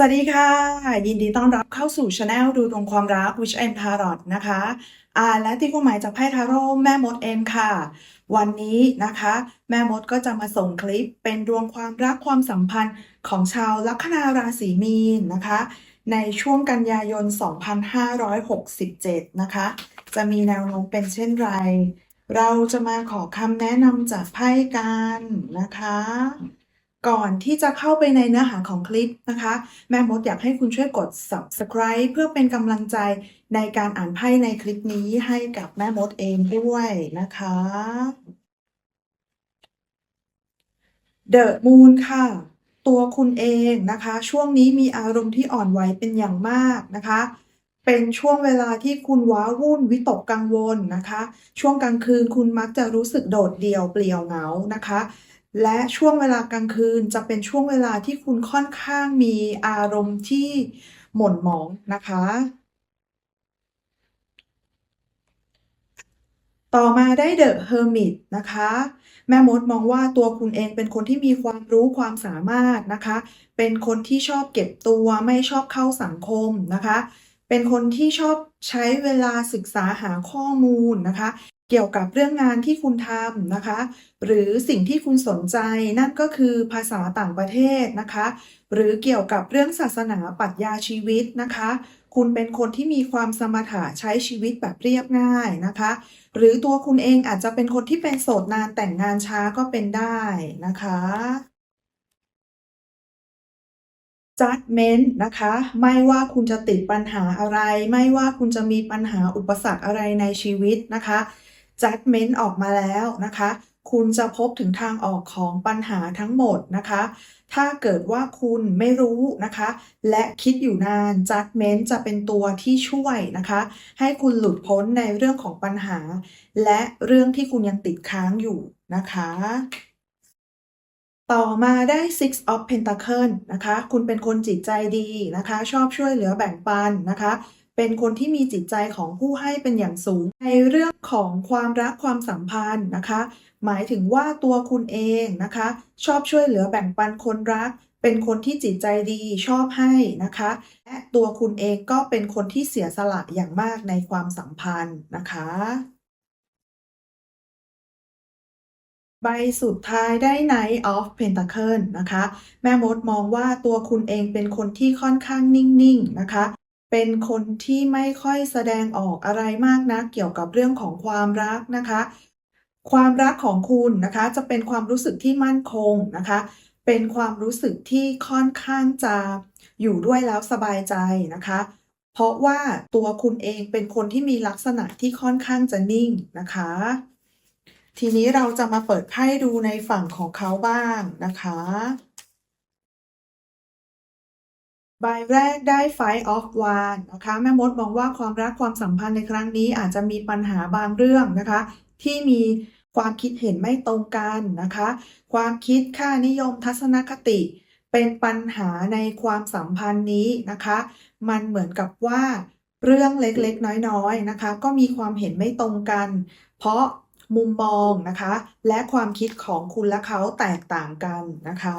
สวัสดีค่ะ ยินดีต้อนรับเข้าสู่ช anel ดูดวงความรัก Witch and Tarot นะคะอ่านและตีความหมายจากไพ่ทาโร่แม่มดเองค่ะ วันนี้นะคะ แม่มดก็จะมาส่งคลิปเป็นดวงความรักความสัมพันธ์ของชาวลัคนาราศีมีนนะคะ ในช่วงกันยายน 2567 นะคะ จะมีแนวโน้มเป็นเช่นไร เราจะมาขอคำแนะนำจากไพ่กันนะคะ ก่อนที่จะเข้าไปในเนื้อหาของคลิปนะคะ แม่มดอยากให้คุณช่วยกด subscribe เพื่อเป็นกำลังใจในการอ่านไพ่ในคลิปนี้ให้กับแม่มดเองด้วยนะคะ The Moon ค่ะตัวคุณเองนะคะ ช่วงนี้มีอารมณ์ที่อ่อนไหวเป็นอย่างมากนะคะ เป็นช่วงเวลาที่คุณว้าวุ่นวิตกกังวลนะคะ ช่วงกลางคืนคุณมักจะรู้สึกโดดเดี่ยวเปลี่ยวเหงานะคะ และช่วงเวลากลางคืนจะเป็นช่วงเวลาที่คุณค่อนข้างมีอารมณ์ที่หม่นหมองนะคะ ต่อมาได้เดอะเฮอร์มิตนะคะ แม่มดมองว่าตัวคุณเองเป็นคนที่มีความรู้ความสามารถนะคะ เป็นคนที่ชอบเก็บตัวไม่ชอบเข้าสังคมนะคะ เป็นคนที่ชอบใช้เวลาศึกษาหาข้อมูลนะคะ เกี่ยวกับเรื่องงานที่คุณทำนะคะ หรือสิ่งที่คุณสนใจนั่นก็คือภาษาต่างประเทศนะคะ หรือเกี่ยวกับเรื่องศาสนาปรัชญาชีวิตนะคะ คุณเป็นคนที่มีความสมถะใช้ชีวิตแบบเรียบง่ายนะคะ หรือตัวคุณเองอาจจะเป็นคนที่เป็นโสดนานแต่งงานช้าก็เป็นได้นะคะ judgment นะคะ ไม่ว่าคุณจะติดปัญหาอะไร ไม่ว่าคุณจะมีปัญหาอุปสรรคอะไรในชีวิตนะคะ judgment ออกมาแล้วนะคะ คุณจะพบถึงทางออกของปัญหาทั้งหมดนะคะ ถ้าเกิดว่าคุณไม่รู้นะคะ และคิดอยู่นาน judgment จะเป็นตัวที่ช่วยนะคะ ให้คุณหลุดพ้นในเรื่องของปัญหา และเรื่องที่คุณยังติดค้างอยู่นะคะ ต่อมาได้ Six of Pentacle นะคะ คุณเป็นคนจิตใจดีนะคะ ชอบช่วยเหลือแบ่งปันนะคะ เป็นคนที่มีจิตใจของผู้ให้เป็นอย่างสูง ในเรื่องของความรักความสัมพันธ์นะคะ หมายถึงว่าตัวคุณเองนะคะ ชอบช่วยเหลือแบ่งปันคนรัก เป็นคนที่จิตใจดีชอบให้นะคะ และตัวคุณเองก็เป็นคนที่เสียสละอย่างมากในความสัมพันธ์นะคะ ใบสุดท้ายได้ Knight of Pentacle นะคะ แม่มดมองว่าตัวคุณเองเป็นคนที่ค่อนข้างนิ่งๆนะคะ เป็นคนที่ไม่ค่อยแสดงออกอะไรมากนะเกี่ยวกับเรื่องของความรักนะคะ ความรักของคุณนะคะจะเป็นความรู้สึกที่มั่นคงนะคะ เป็นความรู้สึกที่ค่อนข้างจะอยู่ด้วยแล้วสบายใจนะคะ เพราะว่าตัวคุณเองเป็นคนที่มีลักษณะที่ค่อนข้างจะนิ่งนะคะ ทีนี้เราจะมาเปิดไพ่ดูในฝั่งของเขาบ้างนะคะ ใบแรกได้ Five of Wands นะคะ แม่มดมองว่าความรักความสัมพันธ์ในครั้งนี้อาจจะมีปัญหาบางเรื่องนะคะ ที่มีความคิดเห็นไม่ตรงกันนะคะ ความคิดค่านิยมทัศนคติ เป็นปัญหาในความสัมพันธ์นี้นะคะ มันเหมือนกับว่าเรื่องเล็กๆ น้อยๆ นะคะ ก็มีความเห็นไม่ตรงกัน เพราะ มุมมองนะคะ และความคิดของคุณและเขาแตกต่างกันนะคะ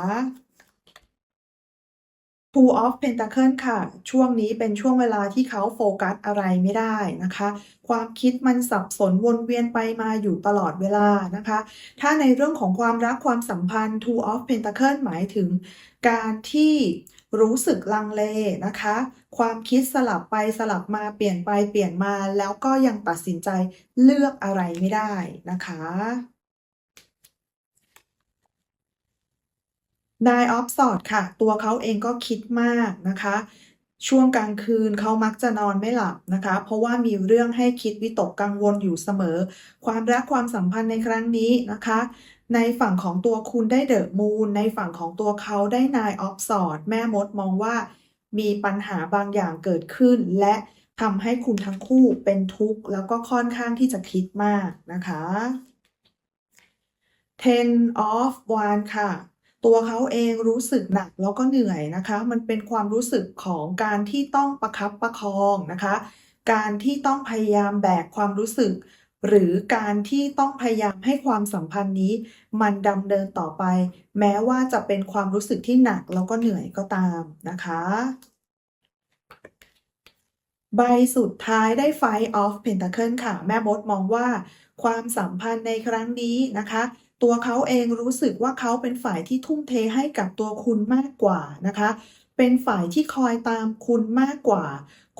Two of Pentacle ค่ะ ช่วงนี้เป็นช่วงเวลาที่เขาโฟกัสอะไรไม่ได้นะคะ ความคิดมันสับสนวนเวียนไปมาอยู่ตลอดเวลานะคะ ถ้าในเรื่องของความรักความสัมพันธ์ Two of Pentacle หมายถึงการที่รู้สึกลังเลนะคะ ความคิดสลับไปสลับมาเปลี่ยนไปเปลี่ยนมาแล้วก็ยังตัดสินใจเลือกอะไรไม่ได้นะคะ Nine of Swords ค่ะ ตัวเขาเองก็คิดมากนะคะ ช่วงกลางคืนเขามักจะนอนไม่หลับนะคะ เพราะว่ามีเรื่องให้คิดวิตกกังวลอยู่เสมอ ความรักความสัมพันธ์ในครั้งนี้นะคะ ในฝั่งของตัวคุณได้เดอะมูนในฝั่งของตัวเขาได้ Nine of Swords แม่มดมองว่า มีปัญหาบางอย่างเกิดขึ้น และทำให้คุณทั้งคู่เป็นทุกข์แล้วก็ค่อนข้างที่จะคิดมากนะคะ Ten of w a n d ค่ะ ตัวเขาเองรู้สึกหนักแล้วก็เหนื่อยนะคะ มันเป็นความรู้สึกของการที่ต้องประคับประคองนะคะ การที่ต้องพยายามแบกความรู้สึก หรือการที่ต้องพยายามให้ความสัมพันธ์นี้ มันดำเนินต่อไป แม้ว่าจะเป็นความรู้สึกที่หนักแล้วก็เหนื่อยก็ตามนะคะ ใบสุดท้ายได้ Five of Pentacle ค่ะ แม่มดมองว่า ความสัมพันธ์ในครั้งนี้นะคะ ตัวเขาเองรู้สึกว่าเขาเป็นฝ่ายที่ทุ่มเทให้กับตัวคุณมากกว่านะคะ เป็นฝ่ายที่คอยตามคุณมากกว่า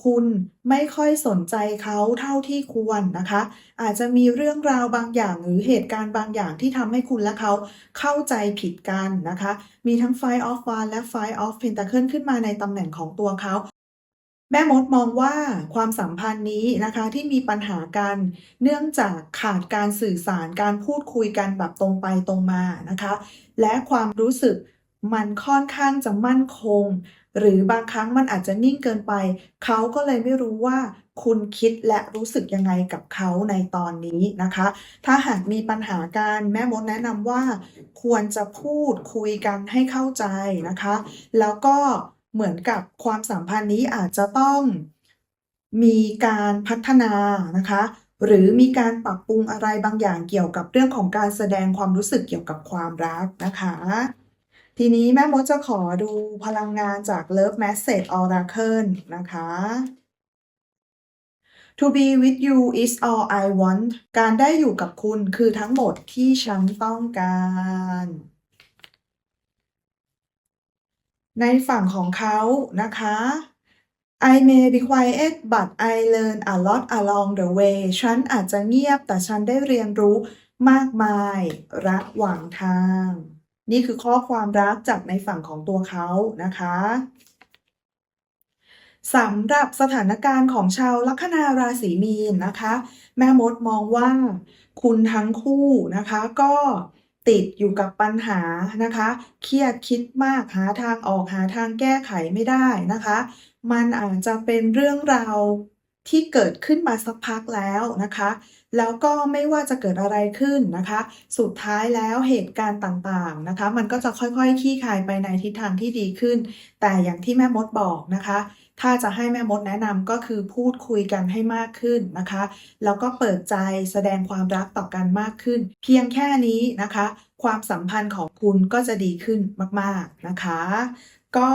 คุณไม่ค่อยสนใจเขาเท่าที่ควรนะคะ อาจจะมีเรื่องราวบางอย่างหรือเหตุการณ์บางอย่างที่ทำให้คุณและเขาเข้าใจผิดกันนะคะ มีทั้ง Five of Wands และ Five of Pentacle ขึ้นมาในตำแหน่งของตัวเขา แม่มดมองว่าความสัมพันธ์นี้นะคะที่มีปัญหากัน เนื่องจากขาดการสื่อสารการพูดคุยกันแบบตรงไปตรงมานะคะ และความรู้สึกมันค่อนข้างจะมั่นคง หรือบางครั้งมันอาจจะนิ่งเกินไป เขาก็เลยไม่รู้ว่าคุณคิดและรู้สึกยังไงกับเขาในตอนนี้นะคะ ถ้าหากมีปัญหาการแม่มดแนะนำว่า ควรจะพูดคุยกันให้เข้าใจนะคะ แล้วก็ เหมือนกับความสัมพันธ์นี้อาจจะต้องมีการพัฒนานะคะ หรือมีการปรับปรุงอะไรบางอย่างเกี่ยวกับเรื่องของการแสดงความรู้สึกเกี่ยวกับความรักนะคะ ทีนี้แม่มดจะขอดูพลังงานจาก Love Message Oracle นะคะ To be with you is all I want การได้อยู่กับคุณคือทั้งหมดที่ฉันต้องการ ในฝั่งของเขานะคะ I may be quiet but I learn a lot along the way ฉันอาจจะเงียบแต่ฉันได้เรียนรู้มากมายระหว่างทาง นี่คือข้อความรักจากในฝั่งของตัวเขานะคะสำหรับสถานการณ์ของชาวลัคนาราศีมีนนะคะ แม่มดมองว่าคุณทั้งคู่นะคะก็ ติดอยู่กับปัญหานะคะ เครียดคิดมากหาทางออกหาทางแก้ไขไม่ได้นะคะ มันอาจจะเป็นเรื่องราวที่เกิดขึ้นมาสักพักแล้วนะคะ แล้วก็ไม่ว่าจะเกิดอะไรขึ้นนะคะ สุดท้ายแล้วเหตุการณ์ต่างๆนะคะ มันก็จะค่อยๆคลี่คลายไปในทิศทางที่ดีขึ้น แต่อย่างที่แม่มดบอกนะคะ ถ้าจะให้แม่มดแนะนำก็คือพูดคุยกันให้มากขึ้นนะคะ แล้วก็เปิดใจแสดงความรักต่อกันมากขึ้น เพียงแค่นี้นะคะ ความสัมพันธ์ของคุณก็จะดีขึ้นมากๆนะคะ ก็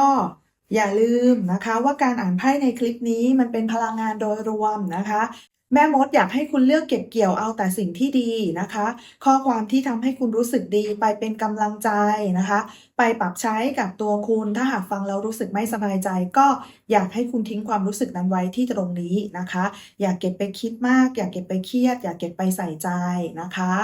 อย่าลืมนะคะว่าการอ่านไพ่ในคลิปนี้มันเป็นพลังงานโดยรวมนะคะ แม่มดอยากให้คุณเลือกเก็บเกี่ยวเอาแต่สิ่งที่ดีนะคะ ข้อความที่ทำให้คุณรู้สึกดีไปเป็นกำลังใจนะคะ ไปปรับใช้กับตัวคุณ ถ้าหากฟังแล้วรู้สึกไม่สบายใจ ก็อยากให้คุณทิ้งความรู้สึกนั้นไว้ที่ตรงนี้นะคะ อย่าเก็บไปคิดมาก อย่าเก็บไปเครียด อย่าเก็บไปใส่ใจนะคะ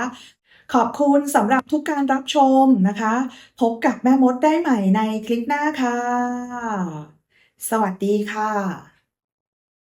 ขอบคุณสำหรับทุกการรับชมนะคะ พบกับแม่มดได้ใหม่ในคลิปหน้าค่ะ สวัสดีค่ะ